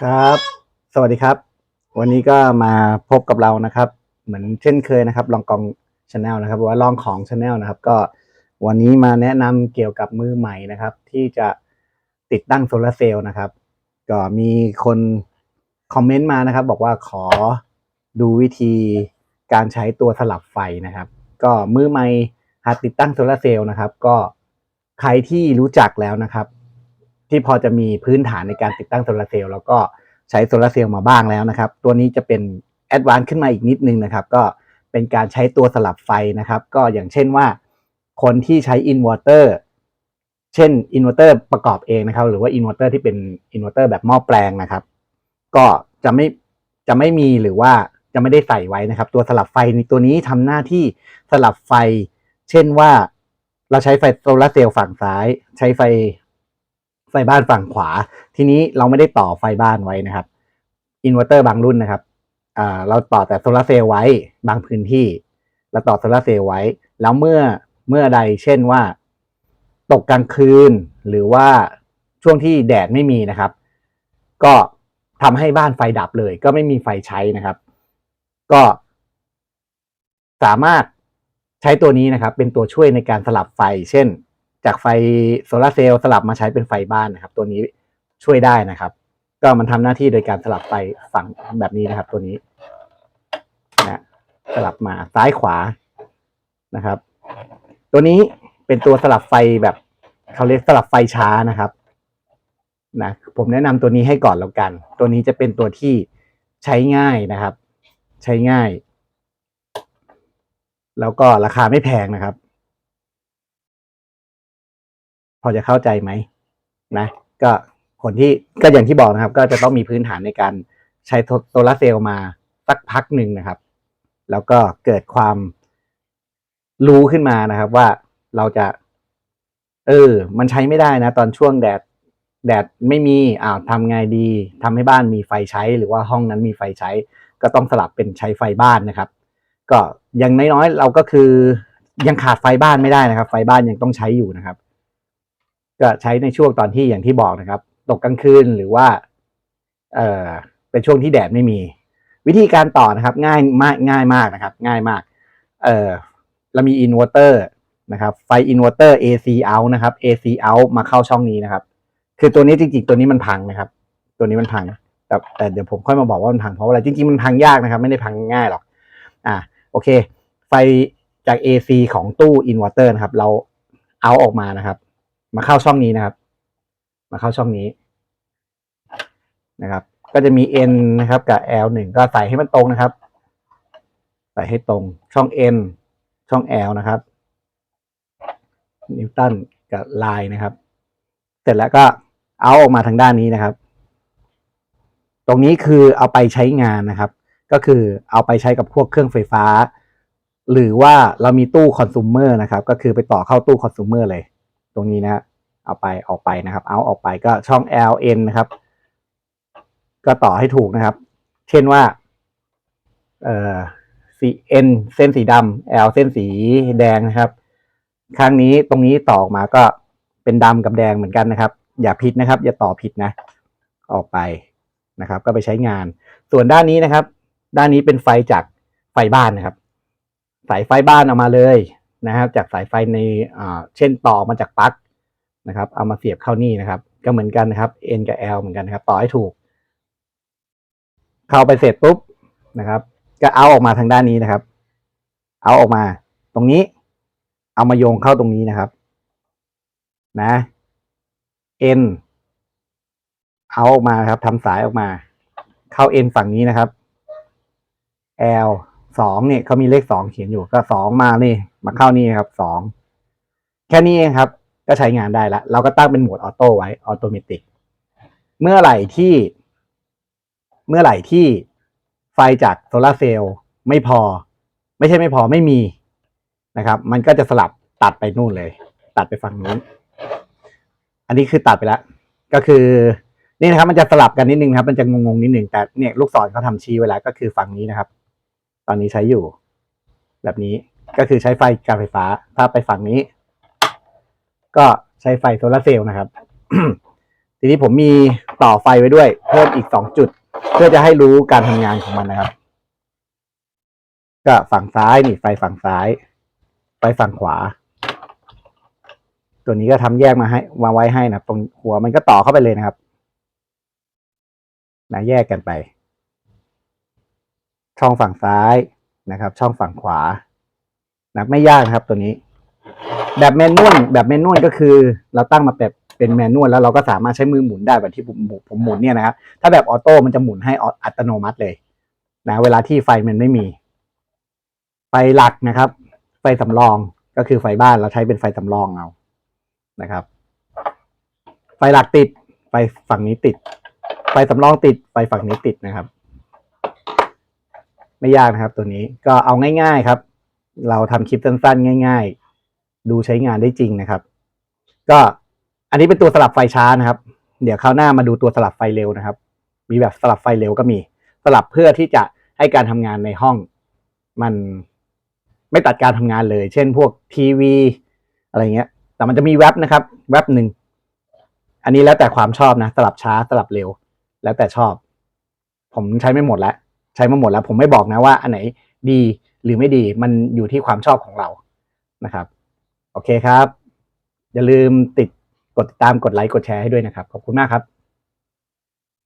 ครับ สวัสดีครับ วันนี้ก็มาพบกับเรานะครับ เหมือนเช่นเคยนะครับ ลองกองชาแนลนะครับว่าลองของชาแนลนะครับ ก็วันนี้มาแนะนำเกี่ยวกับมือใหม่นะครับ ที่จะติดตั้งโซลาร์เซลล์นะครับ ก็มีคนคอมเมนต์มานะครับ บอกว่าขอดูวิธีการใช้ตัวสลับไฟนะครับ ก็มือใหม่หัดติดตั้งโซลาร์เซลล์นะครับ ก็ใครที่รู้จักแล้วนะครับ ที่พอจะมีพื้นฐานในการติดตั้งโซลาร์เซลล์แล้วก็ใช้โซลาร์เซลล์มาบ้างแล้วนะครับ ตัวนี้จะเป็นแอดวานซ์ขึ้นมาอีกนิดนึงนะครับ ก็เป็นการใช้ตัวสลับไฟนะครับ ก็อย่างเช่นว่า คนที่ใช้อินเวอร์เตอร์เช่นอินเวอร์เตอร์ประกอบเองนะครับ หรือว่าอินเวอร์เตอร์ที่เป็นอินเวอร์เตอร์แบบหม้อแปลงนะครับ ก็จะไม่จะไม่มีหรือว่าจะไม่ได้ใส่ไว้นะครับ ตัวสลับไฟในตัวนี้ทำหน้าที่สลับไฟ เช่นว่าเราใช้ไฟโซลาร์เซลล์ฝั่งซ้าย ใช้ไฟ ไฟบ้านฝั่งขวา ทีนี้เราไม่ได้ต่อไฟบ้านไว้นะครับอินเวอร์เตอร์บางรุ่นนะครับเราต่อแต่โซลาเซลล์ไว้บางพื้นที่เราต่อโซลาเซลล์ไว้ แล้วเมื่อเมื่อใดเช่นว่า ตกกลางคืน หรือว่าช่วงที่แดดไม่มีนะครับ ก็ทำให้บ้านไฟดับเลย ก็ไม่มีไฟใช้นะครับ ก็สามารถใช้ตัวนี้นะครับ เป็นตัวช่วยในการสลับไฟ เช่น จากไฟโซลาร์เซลล์สลับมาใช้เป็นไฟบ้านนะครับ ตัวนี้ช่วยได้นะครับ ก็มันทำหน้าที่โดยการสลับไฟฝั่งแบบนี้นะครับ ตัวนี้นะสลับมาซ้ายขวานะครับ ตัวนี้เป็นตัวสลับไฟแบบเขาเรียกสลับไฟช้านะครับนะผมแนะนำตัวนี้ให้ก่อนแล้วกัน ตัวนี้จะเป็นตัวที่ใช้ง่ายนะครับ ใช้ง่าย แล้วก็ราคาไม่แพงนะครับ พอจะเข้าใจไหมนะ ก็คนที่ก็อย่างที่บอกนะครับ ก็จะต้องมีพื้นฐานในการใช้โซลาร์เซลล์มาสักพักหนึ่งนะครับ แล้วก็เกิดความรู้ขึ้นมานะครับ ว่าเราจะ เออ มันใช้ไม่ได้นะ ตอนช่วงแดด แดดไม่มีอ้าวทำไงดีทำให้บ้านมีไฟใช้ หรือว่าห้องนั้นมีไฟใช้ ก็ต้องสลับเป็นใช้ไฟบ้านนะครับ ก็อยังน้อยๆเราก็คือยังขาดไฟบ้านไม่ได้นะครับ ไฟบ้านยังต้องใช้อยู่นะครับ ก็ใช้ในช่วงตอนที่อย่างที่บอกนะครับ ตกกลางคืนหรือว่า เอ่อเป็นช่วงที่แดดไม่มี วิธีการต่อนะครับ ง่ายมากง่ายมากนะครับ ง่ายมาก เออเรามีอินเวอร์เตอร์นะครับ ไฟอินเวอร์เตอร์ AC out นะครับ AC out มาเข้าช่องนี้นะครับ คือตัวนี้จริงๆตัวนี้มันพังนะครับ ตัวนี้มันพังแต่แต่เดี๋ยวผมค่อยมาบอกว่ามันพังเพราะอะไรจริงๆมันพังยากนะครับ ไม่ได้พังง่ายหรอก อ่าโอเค ไฟจาก AC ของตู้อินเวอร์เตอร์นะครับ เราเอาออกมานะครับ มาเข้าช่องนี้นะครับ มาเข้าช่องนี้นะครับ ก็จะมี N นะครับกับ L หนึ่งก็ใส่ให้มันตรงนะครับ ใส่ให้ตรงช่อง N ช่อง L นะครับนิวตันกับไลน์นะครับ เสร็จแล้วก็เอาออกมาทางด้านนี้นะครับ ตรงนี้คือเอาไปใช้งานนะครับ ก็คือเอาไปใช้กับพวกเครื่องไฟฟ้า หรือว่าเรามีตู้คอน sumer นะครับ ก็คือไปต่อเข้าตู้คอน sumer เลย ตรงนี้นะเอาไปออกไปนะครับ เอาออกไปก็ช่อง L N นะครับ ก็ต่อให้ถูกนะครับ เช่นว่าเอ่อสี N เส้นสีดำ L เส้นสีแดงนะครับข้างนี้ตรงนี้ต่อออกมาก็เป็นดำกับแดงเหมือนกันนะครับ อย่าผิดนะครับ อย่าต่อผิดนะ ออกไปนะครับ ก็ไปใช้งาน ส่วนด้านนี้นะครับ ด้านนี้เป็นไฟจากไฟบ้านนะครับ สายไฟบ้านเอามาเลย นะครับ จากสายไฟในเช่นต่อมาจากปลั๊กนะครับ เอามาเสียบเข้านี่นะครับ ก็เหมือนกันนะครับ N กับ L เหมือนกันนะครับ ต่อให้ถูก เข้าไปเสร็จปุ๊บนะครับ ก็เอาออกมาทางด้านนี้นะครับ เอาออกมา ตรงนี้ เอามาโยงเข้าตรงนี้นะครับ นะ N เอาออกมาครับทำสายออกมา เข้า N ฝั่งนี้นะครับ L สองเนี่ยเขามีเลขสองเขียนอยู่ก็สองมานี่มาเข้านี่ครับสองแค่นี้เองครับ ก็ใช้งานได้ละเราก็ตั้งเป็นโหมดออโต้ไว้ออโตเมติกเมื่อไหร่ที่ เมื่อไหร่ที่ไฟจากโซลาเซลล์ไม่พอ ไม่ใช่ไม่พอไม่มีนะครับ มันก็จะสลับตัดไปนู่นเลย ตัดไปฝั่งนู้น อันนี้คือตัดไปแล้วก็คือนี่นะครับ มันจะสลับกันนิดนึงครับ มันจะงงๆนิดนึงแต่เนี่ยลูกศรเขาทำชี้ไว้แล้วก็คือฝั่งนี้นะครับ ตอนนี้ใช้อยู่ แบบนี้ก็คือใช้ไฟการไฟฟ้า ถ้าไปฝั่งนี้ ก็ใช้ไฟโซลาร์เซลล์นะครับ ทีนี้ผมมีต่อไฟไว้ด้วย เพิ่มอีกสองจุด เพื่อจะให้รู้การทำงานของมันนะครับ ก็ฝั่งซ้ายนี่ไฟฝั่งซ้าย ไฟฝั่งขวา ตัวนี้ก็ทำแยกมาให้มางไว้ให้นะตรงหัวมันก็ต่อเข้าไปเลยนะครับนะแยกกันไป ช่องฝั่งซ้ายนะครับ ช่องฝั่งขวานะไม่ยากนะครับตัวนี้ แบบแมนนวลแบบแมนนวลก็คือ เราตั้งมาแบบเป็นแมนนวลแล้วเราก็สามารถใช้มือหมุนได้แบบที่ผมหมุนผมหมุนเนี่ยนะครับ ถ้าแบบออโต้มันจะหมุนให้อัตโนมัติเลยนะเวลาที่ไฟมันไม่มี ไฟหลักนะครับ ไฟสำรองก็คือไฟบ้านเราใช้เป็นไฟสำรองเอานะครับ ไฟหลักติด ไฟฝั่งนี้ติด ไฟสำรองติด ไฟฝั่งนี้ติดนะครับ ไม่ยากนะครับ ตัวนี้ก็เอาง่าย ๆครับ เราทำคลิปสั้นๆ ง่าย ๆ ดูใช้งานได้จริงนะครับ ก็อันนี้เป็นตัวสลับไฟช้านะครับ เดี๋ยวคราวหน้ามาดูตัวสลับไฟเร็วนะครับ มีแบบสลับไฟเร็วก็มี สลับเพื่อที่จะให้การทำงานในห้อง มันไม่ตัดการทำงานเลย เช่น พวกทีวี อะไรเงี้ย แต่มันจะมีแว็บนะครับ แว็บหนึ่งอันนี้แล้วแต่ความชอบนะ สลับช้าสลับเร็ว แล้วแต่ชอบ ผมใช้ไม่หมดแล้ว ช้มาหมดแล้ว ผมไม่บอกนะว่าอันไหนดีหรือไม่ดีมันอยู่ที่ความชอบของเรานะครับ โอเคครับ อย่าลืมติดกดติดตามกดไลค์กดแชร์ให้ด้วยนะครับ ขอบคุณมากครับ